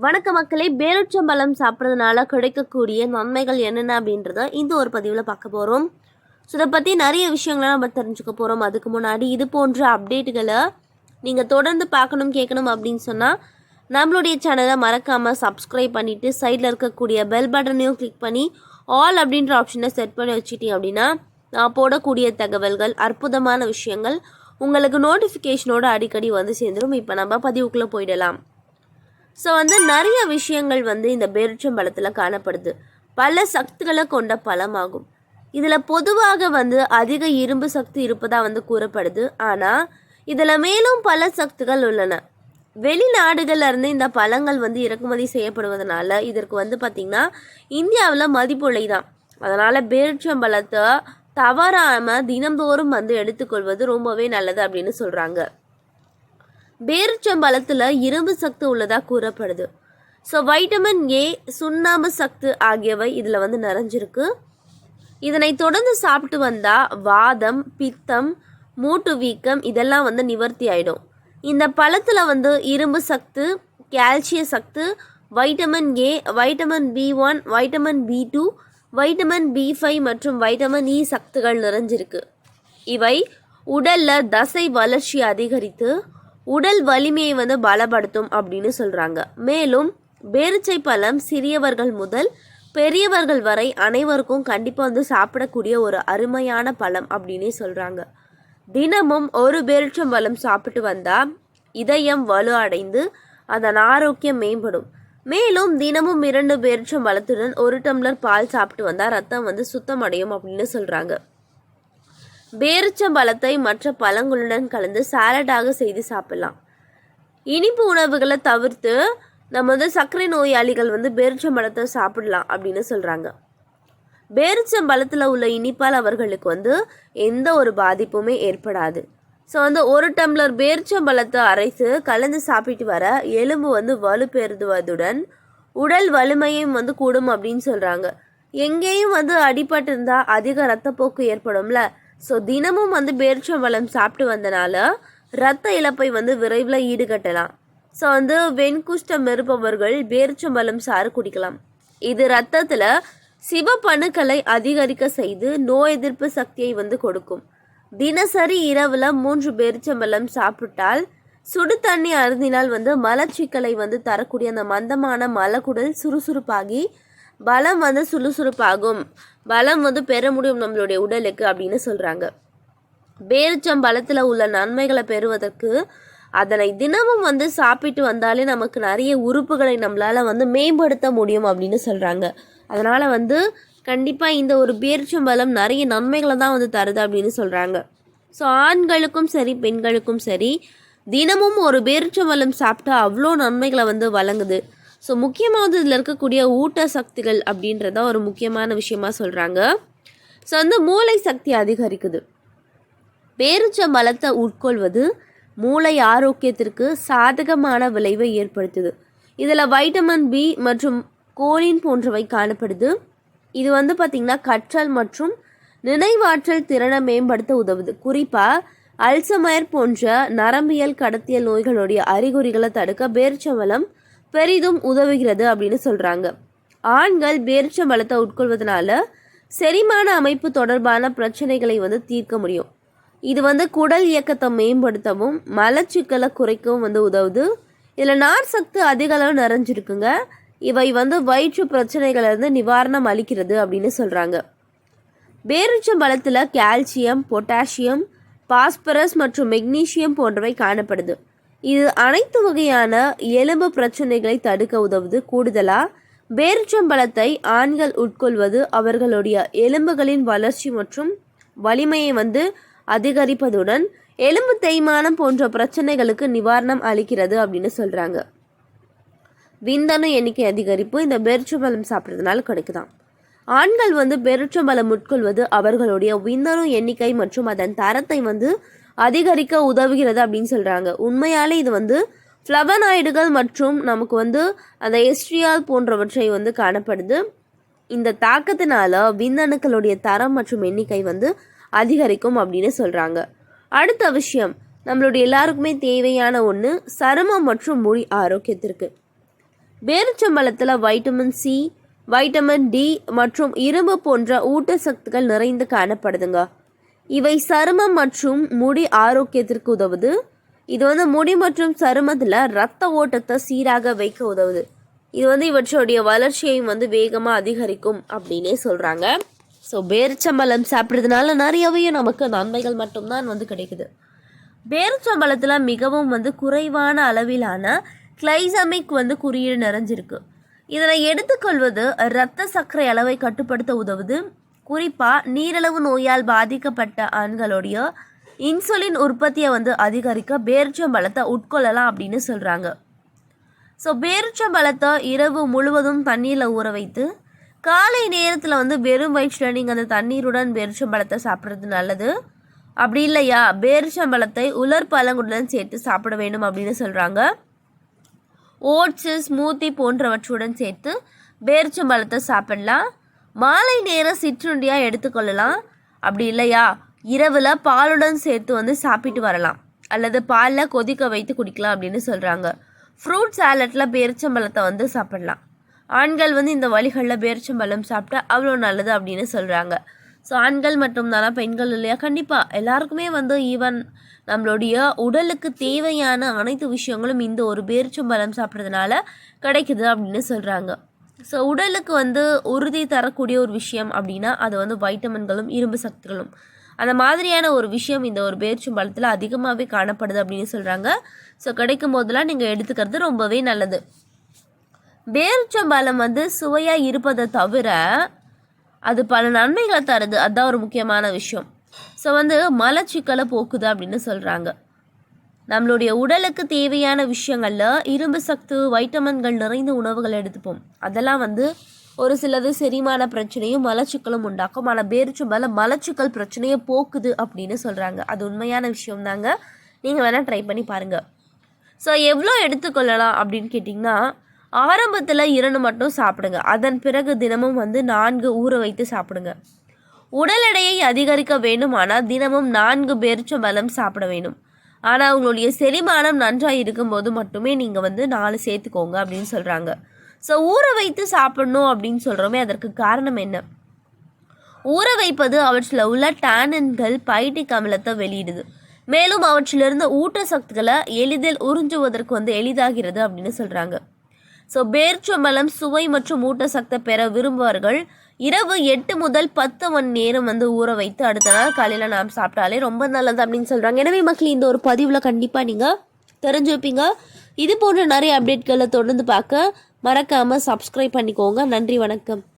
வணக்க மக்களே பேருச்சம்பழம் சாப்பிட்றதுனால கிடைக்கக்கூடிய நன்மைகள் என்னென்ன அப்படின்றத இந்த ஒரு பதிவில் பார்க்க போகிறோம் ஸோ இதை பற்றி நிறைய விஷயங்களை நம்ம தெரிஞ்சுக்க போகிறோம் அதுக்கு முன்னாடி இது போன்ற அப்டேட்டுகளை நீங்கள் தொடர்ந்து பார்க்கணும் கேட்கணும் அப்படின்னு சொன்னால் நம்மளுடைய சேனலை மறக்காமல் சப்ஸ்கிரைப் பண்ணிவிட்டு சைடில் இருக்கக்கூடிய பெல் பட்டனையும் கிளிக் பண்ணி ஆல் அப்படின்ற ஆப்ஷனை செட் பண்ணி வச்சுட்டீங்க அப்படின்னா நான் போடக்கூடிய தகவல்கள் அற்புதமான விஷயங்கள் உங்களுக்கு நோட்டிஃபிகேஷனோட அடிக்கடி வந்து சேர்ந்துடும் இப்போ நம்ம பதிவுக்குள்ளே போயிடலாம். ஸோ வந்து நிறைய விஷயங்கள் வந்து இந்த பேரிச்சம்பழத்தில் காணப்படுது. பல சக்திகளை கொண்ட பழமாகும். இதில் பொதுவாக வந்து அதிக இரும்பு சக்தி இருப்பதாக வந்து கூறப்படுது. ஆனால் இதில் மேலும் பல சக்திகள் உள்ளன. வெளிநாடுகள்ல இருந்து இந்த பழங்கள் வந்து இறக்குமதி செய்யப்படுவதனால இதற்கு வந்து பார்த்திங்கன்னா இந்தியாவில் மதிப்புள்ளை தான் அதனால் பேரிச்சம்பழத்தை தவறாமல் தினந்தோறும் வந்து எடுத்துக்கொள்வது ரொம்பவே நல்லது அப்படின்னு சொல்கிறாங்க பேரிச்சம்பழத்தில் இரும்பு சக்தி உள்ளதாக கூறப்படுது. ஸோ வைட்டமின் ஏ சுண்ணாம்பு சத்து ஆகியவை இதில் வந்து நிறைஞ்சிருக்கு. இதனை தொடர்ந்து சாப்பிட்டு வந்தால் வாதம் பித்தம் மூட்டு வீக்கம் இதெல்லாம் வந்து நிவர்த்தி ஆகிடும் இந்த பழத்தில் வந்து இரும்பு சத்து கால்சிய சத்து vitamin A vitamin B one vitamin B two vitamin B five மற்றும் வைட்டமின் இ e சத்துகள் நிறைஞ்சிருக்கு. இவை உடலில் தசை வளர்ச்சி அதிகரித்து உடல் வலிமையை வந்து பலப்படுத்தும் அப்படின்னு சொல்கிறாங்க மேலும் பேரிச்சை பழம் சிறியவர்கள் முதல் பெரியவர்கள் வரை அனைவருக்கும் கண்டிப்பாக வந்து சாப்பிடக்கூடிய ஒரு அருமையான பழம் அப்படின்னே சொல்கிறாங்க தினமும் ஒரு பேரிச்சம்பழம் சாப்பிட்டு வந்தால் இதயம் வலு அடைந்து அதன் ஆரோக்கியம் மேம்படும். மேலும் தினமும் இரண்டு பேரிச்சம்பழத்துடன் ஒரு டம்ளர் பால் சாப்பிட்டு வந்தால் ரத்தம் வந்து சுத்தமடையும் அப்படின்னு சொல்கிறாங்க பேரிச்சம்பழத்தை மற்ற பழங்களுடன் கலந்து சாலடாக செய்து சாப்பிடலாம். இனிப்பு உணவுகளை தவிர்த்து நம்ம வந்து சர்க்கரை நோயாளிகள் வந்து பேரிச்சம்பழத்தை சாப்பிடலாம் அப்படின்னு சொல்கிறாங்க பேரிச்சம்பழத்தில் உள்ள இனிப்பால் அவர்களுக்கு வந்து எந்த ஒரு பாதிப்புமே ஏற்படாது. ஸோ வந்து ஒரு டம்ளர் பேரிச்சம்பழத்தை அரைத்து கலந்து சாப்பிட்டு வர எலும்பு வந்து வலுப்பெறுதுவதுடன் உடல் வலிமையும் வந்து கூடும் அப்படின்னு சொல்கிறாங்க எங்கேயும் வந்து அடிபட்டு இருந்தால் அதிக ரத்தப்போக்கு ஏற்படும்ல. ஸோ தினமும் வந்து பேரிச்சம்பழம் சாப்பிட்டு வந்தனால ரத்த இழப்பை வந்து விரைவில் ஈடுகட்டலாம். ஸோ வந்து வெண்குஷ்டம் இருப்பவர்கள் பேரிச்சம்பழம் சாறு குடிக்கலாம். இது ரத்தத்தில் சிவப்பணுக்களை அதிகரிக்க செய்து நோய் எதிர்ப்பு சக்தியை வந்து கொடுக்கும். தினசரி இரவில் மூன்று பேரிச்சம்பழம் சாப்பிட்டால் சுடு தண்ணி அருந்தினால் வந்து மலச்சிக்கலை வந்து தரக்கூடிய அந்த மந்தமான மலக்குடல் சுறுசுறுப்பாகி பலம் வந்து சுறுசுறுப்பாகும். பலம் வந்து பெற முடியும் நம்மளுடைய உடலுக்கு அப்படின்னு சொல்கிறாங்க பேரிச்சம் பலத்தில் உள்ள நன்மைகளை பெறுவதற்கு அதனை தினமும் வந்து சாப்பிட்டு வந்தாலே நமக்கு நிறைய உறுப்புகளை நம்மளால் வந்து மேம்படுத்த முடியும் அப்படின்னு சொல்கிறாங்க அதனால் வந்து கண்டிப்பாக இந்த ஒரு பேரிச்சம்பழம் நிறைய நன்மைகளை தான் வந்து தருது அப்படின்னு சொல்கிறாங்க ஸோ ஆண்களுக்கும் சரி பெண்களுக்கும் சரி தினமும் ஒரு பேரிச்சம்பழம் சாப்பிட்டா அவ்வளோ நன்மைகளை வந்து வழங்குது. ஸோ முக்கியமாவது இதில் இருக்கக்கூடிய ஊட்ட சக்திகள் அப்படின்றத ஒரு முக்கியமான விஷயமா சொல்கிறாங்க ஸோ வந்து மூளை சக்தி அதிகரிக்குது. பேரிச்சம்பழத்தை உட்கொள்வது மூளை ஆரோக்கியத்திற்கு சாதகமான விளைவை ஏற்படுத்துது. இதில் வைட்டமின் பி மற்றும் கோலின் போன்றவை காணப்படுது. இது வந்து பார்த்திங்கன்னா கற்றல் மற்றும் நினைவாற்றல் திறனை மேம்படுத்த உதவுது. குறிப்பாக அல்சமயர் போன்ற நரம்பியல் கடத்தியல் நோய்களுடைய அறிகுறிகளை தடுக்க பேரிச்சம்பழம் பெரிதும் உதவுகிறது அப்படின்னு சொல்கிறாங்க ஆண்கள் பேரிச்சம்பழத்தை உட்கொள்வதனால செரிமான அமைப்பு தொடர்பான பிரச்சனைகளை வந்து தீர்க்க முடியும். இது வந்து குடல் இயக்கத்தை மேம்படுத்தவும் மலச்சிக்கலை குறைக்கவும் வந்து உதவுது. இதில் நார் சத்து அதிக அளவு நிறைஞ்சிருக்குங்க. இவை வந்து வயிற்று பிரச்சனைகளிலிருந்து நிவாரணம் அளிக்கிறது அப்படின்னு சொல்கிறாங்க பேரிச்சம்பழத்தில் கால்சியம் பொட்டாசியம் பாஸ்பரஸ் மற்றும் மெக்னீசியம் போன்றவை காணப்படுது. இது அனைத்து வகையான எலும்பு பிரச்சனைகளை தடுக்க உதவுது. கூடுதலாக பேரிச்சம்பழத்தை ஆண்கள் உட்கொள்வது அவர்களுடைய எலும்புகளின் வளர்ச்சி மற்றும் வலிமையை வந்து அதிகரிப்பதுடன் எலும்பு தேய்மானம் போன்ற பிரச்சனைகளுக்கு நிவாரணம் அளிக்கிறது அப்படின்னு சொல்கிறாங்க விந்தணு எண்ணிக்கை அதிகரிப்பு இந்த பேரிச்சம்பழம் சாப்பிட்றதுனால கிடைக்குதான் ஆண்கள் வந்து பேரிச்சம்பழம் உட்கொள்வது அவர்களுடைய விந்தணு எண்ணிக்கை மற்றும் அதன் தரத்தை வந்து அதிகரிக்க உதவுகிறது அப்படின்னு சொல்கிறாங்க உண்மையாலே இது வந்து ஃப்ளவனாய்டுகள் மற்றும் நமக்கு வந்து அந்த எஸ்ட்ரியால் போன்றவற்றை வந்து காணப்படுது. இந்த தாக்கத்தினால விந்தணுக்களுடைய தரம் மற்றும் எண்ணிக்கை வந்து அதிகரிக்கும் அப்படின்னு சொல்கிறாங்க அடுத்த விஷயம் நம்மளுடைய எல்லாருக்குமே தேவையான ஒன்று சருமம் மற்றும் முடி ஆரோக்கியத்திற்கு. பேரிச்சம்பழத்தில் வைட்டமின் சி வைட்டமின் டி மற்றும் இரும்பு போன்ற ஊட்டச்சத்துக்கள் நிறைந்து காணப்படுதுங்க. இவை சருமம் மற்றும் முடி ஆரோக்கியத்திற்கு உதவுது. இது வந்து முடி மற்றும் சருமத்தில் ரத்த ஓட்டத்தை சீராக வைக்க உதவுது. இது வந்து இவற்றுடைய வளர்ச்சியையும் வந்து வேகமாக அதிகரிக்கும் அப்படின்னே சொல்கிறாங்க ஸோ பேரிச்சம்பழம் சாப்பிட்றதுனால நிறையவே நமக்கு நன்மைகள் மட்டும்தான் வந்து கிடைக்குது. பேரிச்சம்பழத்தில் மிகவும் வந்து குறைவான அளவிலான கிளைசமிக் வந்து குறியீடு நிறைஞ்சிருக்கு. இதனை எடுத்துக்கொள்வது இரத்த சர்க்கரை அளவை கட்டுப்படுத்த உதவுது. குறிப்பாக நீரிழிவு நோயால் பாதிக்கப்பட்ட ஆண்களுடைய இன்சுலின் உற்பத்தியை வந்து அதிகரிக்க பேரிச்சம்பழத்தை உட்கொள்ளலாம் அப்படின்னு சொல்கிறாங்க ஸோ பேரிச்சம்பழத்தை இரவு முழுவதும் தண்ணீரில் ஊற வைத்து காலை நேரத்தில் வந்து வெறும் வயிற்றில் நீங்கள் அந்த தண்ணீருடன் பேரிச்சம்பழத்தை சாப்பிட்றது நல்லது. அப்படி இல்லையா? பேரிச்சம்பழத்தை உலர் பழங்குடன் சேர்த்து சாப்பிட வேண்டும் அப்படின்னு சொல்கிறாங்க ஓட்ஸு ஸ்மூத்தி போன்றவற்றுடன் சேர்த்து பேரிச்சம்பழத்தை சாப்பிடலாம். மாலை நேரம் சிற்றுண்டியாக எடுத்துக்கொள்ளலாம் அப்படி இல்லையா? இரவில் பாலுடன் சேர்த்து வந்து சாப்பிட்டு வரலாம். அல்லது பாலில் கொதிக்க வைத்து குடிக்கலாம் அப்படின்னு சொல்கிறாங்க ஃப்ரூட் சாலட்டில் பேரிச்சம்பழத்தை வந்து சாப்பிடலாம். ஆண்கள் வந்து இந்த வழிகளில் பேரிச்சம்பழம் சாப்பிட்டா அவ்வளோ நல்லது அப்படின்னு சொல்கிறாங்க ஸோ ஆண்கள் மட்டும் தானே பெண்கள் இல்லையா? கண்டிப்பாக எல்லாருக்குமே வந்து ஈவன் நம்மளுடைய உடலுக்கு தேவையான அனைத்து விஷயங்களும் இந்த ஒரு பேரிச்சம்பழம் சாப்பிட்றதுனால கிடைக்குது அப்படின்னு சொல்கிறாங்க ஸோ உடலுக்கு வந்து உறுதி தரக்கூடிய ஒரு விஷயம் அப்படின்னா அது வந்து வைட்டமின்களும் இரும்பு சக்திகளும் அந்த மாதிரியான ஒரு விஷயம் இந்த ஒரு பேரிச்சம்பழத்தில் அதிகமாகவே காணப்படுது அப்படின்னு சொல்கிறாங்க ஸோ கிடைக்கும் போதெல்லாம் நீங்கள் எடுத்துக்கிறது ரொம்பவே நல்லது. பேரிச்சம்பழம் வந்து சுவையாக இருப்பதை தவிர அது பல நன்மைகளை தருது. அதுதான் ஒரு முக்கியமான விஷயம். ஸோ வந்து மலச்சிக்கலை போக்குது அப்படின்னு சொல்கிறாங்க நம்மளுடைய உடலுக்கு தேவையான விஷயங்களில் இரும்பு சத்து வைட்டமின்கள் நிறைந்த உணவுகள் எடுத்துப்போம். அதெல்லாம் வந்து ஒரு சிலது செரிமான பிரச்சனையும் மலச்சிக்கலும் உண்டாக்கும். ஆனால் பேரிச்சம்பழம் மலச்சிக்கல் பிரச்சனையை போக்குது அப்படின்னு சொல்கிறாங்க அது உண்மையான விஷயம் தாங்க. நீங்கள் வேணால் ட்ரை பண்ணி பாருங்கள் ஸோ எவ்வளோ எடுத்துக்கொள்ளலாம் அப்படின்னு கேட்டிங்கன்னா ஆரம்பத்தில் இரண்டு மட்டும் சாப்பிடுங்க. அதன் பிறகு தினமும் வந்து நான்கு ஊற வைத்து சாப்பிடுங்க. உடல் எடையை அதிகரிக்க வேண்டுமானால் தினமும் நான்கு பேரிச்சம்பழம் சாப்பிட வேண்டும். ஆனால் உங்களுடைய செரிமானம் நன்றாக இருக்கும்போது மட்டுமே நீங்கள் வந்து நாலு சேர்த்துக்கோங்க அப்படின்னு சொல்கிறாங்க ஸோ ஊற வைத்து சாப்பிடணும் அப்படின்னு சொல்கிறோமே அதற்கு காரணம் என்ன? ஊற வைப்பது அவற்றில் உள்ள டேனன்கள் பைட்டிக் அமிலத்தை வெளியிடுது. மேலும் அவற்றிலிருந்து ஊட்டச்சத்துக்களை எளிதில் உறிஞ்சுவதற்கு வந்து எளிதாகிறது அப்படின்னு சொல்கிறாங்க ஸோ பேர்ச்சம்பழம் சுவை மற்றும் ஊட்டச்சத்தை பெற விரும்புவார்கள். இரவு எட்டு முதல் பத்து மணி நேரம் வந்து ஊற வைத்து அடுத்த நாள் காலையில் நாம் சாப்பிட்டாலே ரொம்ப நல்லது அப்படின்னு சொல்கிறாங்க எனவே மக்கள் இந்த ஒரு பதிவில் கண்டிப்பாக நீங்கள் தெரிஞ்சு வைப்பீங்க இது போன்ற நிறைய அப்டேட்களை தொடர்ந்து பார்க்க மறக்காமல் சப்ஸ்கிரைப் பண்ணிக்கோங்க. நன்றி வணக்கம்.